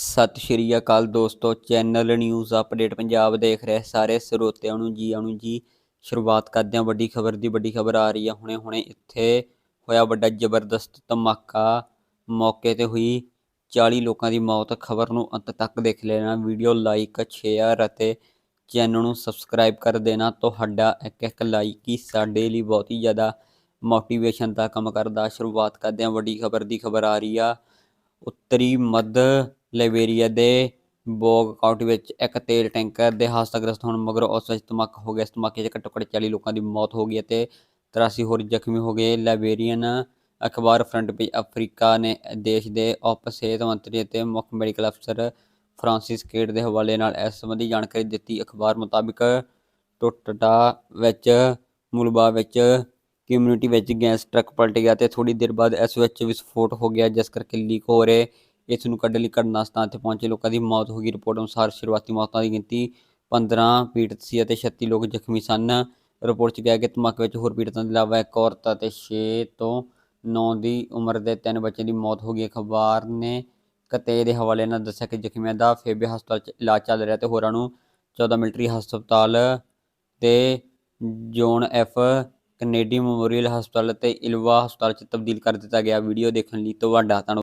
ਸਤਿ ਸ਼੍ਰੀ ਅਕਾਲ ਦੋਸਤੋ, channel news update Punjab ਦੇਖ ਰਹੇ ਸਾਰੇ ਸਰੋਤਿਆਂ ਨੂੰ ਜੀ ਆਣੂ ਜੀ। ਸ਼ੁਰੂਆਤ ਕਰਦੇ ਹਾਂ, ਵੱਡੀ ਖਬਰ ਦੀ, ਵੱਡੀ ਖਬਰ ਆ ਰਹੀ ਹੈ ਹੁਣੇ ਹੁਣੇ ਇੱਥੇ ਹੋਇਆ ਵੱਡਾ ਜ਼ਬਰਦਸਤ ਧਮਾਕਾ। ਮੌਕੇ ਤੇ ਹੋਈ 40 ਲੋਕਾਂ ਦੀ ਮੌਤ। ਖਬਰ ਨੂੰ ਅੰਤ ਤੱਕ ਦੇਖ ਲੈਣਾ। ਵੀਡੀਓ ਲਾਈਕ, ਸ਼ੇਅਰ ਅਤੇ ਚੈਨਲ ਨੂੰ ਸਬਸਕ੍ਰਾਈਬ ਕਰ ਦੇਣਾ। ਤੁਹਾਡਾ ਇੱਕ ਇੱਕ ਲਾਈਕ ਹੀ ਸਾਡੇ ਲਈ ਬਹੁਤ ਹੀ ਜ਼ਿਆਦਾ ਮੋਟੀਵੇਸ਼ਨ ਦਾ ਕੰਮ ਕਰਦਾ। ਸ਼ੁਰੂਆਤ ਕਰਦੇ ਹਾਂ, ਵੱਡੀ ਖਬਰ ਦੀ ਖਬਰ ਆ ਰਹੀ ਆ। ਉੱਤਰੀ ਮੱਧ ਲਾਇਬੇਰੀਆ ਦੇ ਬੋਗ ਕਾਉਂਟੀ ਵਿੱਚ ਇੱਕ ਤੇਲ ਟੈਂਕਰ ਦੇ ਹਾਦਸਾਗ੍ਰਸਤ ਹੋਣ ਮਗਰੋਂ ਉਸ ਵਿੱਚ ਧਮਾਕਾ ਹੋ ਗਿਆ। ਇਸ ਧਮਾਕੇ 'ਚ ਘੱਟੋ ਘੱਟ 40 ਲੋਕਾਂ ਦੀ ਮੌਤ ਹੋ ਗਈ ਅਤੇ 83 ਹੋਰ ਜ਼ਖਮੀ ਹੋ ਗਏ। ਲਾਇਬੇਰੀਅਨ ਅਖਬਾਰ ਫਰੰਟ ਪੇਜ ਅਫਰੀਕਾ ਨੇ ਦੇਸ਼ ਦੇ ਉਪ ਸਿਹਤ ਮੰਤਰੀ ਅਤੇ ਮੁੱਖ ਮੈਡੀਕਲ ਅਫਸਰ ਫਰਾਂਸਿਸ ਕੇਟ ਦੇ ਹਵਾਲੇ ਨਾਲ ਇਸ ਸੰਬੰਧੀ ਜਾਣਕਾਰੀ ਦਿੱਤੀ। ਅਖਬਾਰ ਮੁਤਾਬਿਕ ਟੋਟਟਾ ਵਿੱਚ ਮੁਲਬਾ ਵਿੱਚ, ਕਮਿਊਨਿਟੀ ਵਿੱਚ ਗੈਸ ਟਰੱਕ ਪਲਟ ਗਿਆ ਤੇ ਥੋੜੀ ਦੇਰ ਬਾਅਦ ਇਸ ਵਿੱਚ ਵਿਸਫੋਟ ਹੋ ਗਿਆ, ਜਿਸ ਕਰਕੇ ਲੀਕ ਹੋ ਰਹੇ ਇਸ ਨੂੰ ਕੱਢਣ ਲਈ ਘਟਨਾ ਸਥਾਨ ਤੇ ਪਹੁੰਚੇ। ਲੋਕਾਂ ਦੀ ਮੌਤ ਹੋ ਗਈ। ਰਿਪੋਰਟ ਅਨੁਸਾਰ ਸ਼ੁਰੂਆਤੀ ਮੌਤਾਂ ਦੀ ਗਿਣਤੀ 15 ਪੀੜਤ ਸੀ ਅਤੇ 36 ਲੋਕ ਜ਼ਖਮੀ ਸਨ। ਰਿਪੋਰਟ 'ਚ ਕਿਹਾ ਗਿਆ ਕਿ ਧਮਾਕੇ ਵਿੱਚ ਹੋਰ ਪੀੜਤਾਂ ਦੇ ਇਲਾਵਾ ਇੱਕ ਔਰਤ ਅਤੇ 6 ਤੋਂ 9 ਦੀ ਉਮਰ ਦੇ ਤਿੰਨ ਬੱਚਿਆਂ ਦੀ ਮੌਤ ਹੋ ਗਈ। ਅਖਬਾਰ ਨੇ ਕਤੇ ਦੇ ਹਵਾਲੇ ਨਾਲ ਦੱਸਿਆ ਕਿ ਜ਼ਖਮੀਆਂ ਦਾ ਫੇਬੇ ਹਸਪਤਾਲ 'ਚ ਇਲਾਜ ਚੱਲ ਰਿਹਾ ਤੇ ਹੋਰਾਂ ਨੂੰ 14 ਮਿਲਟਰੀ ਹਸਪਤਾਲ ਤੇ ਜੋਨ ਐਫ ਕੈਨੇਡੀ ਮੈਮੋਰੀਅਲ ਹਸਪਤਾਲ ਤੇ ਇਲਵਾ ਹਸਪਤਾਲ 'ਚ ਤਬਦੀਲ ਕਰ ਦਿੱਤਾ ਗਿਆ। ਵੀਡੀਓ ਦੇਖਣ ਲਈ ਤੁਹਾਡਾ ਧੰਨਵਾਦ।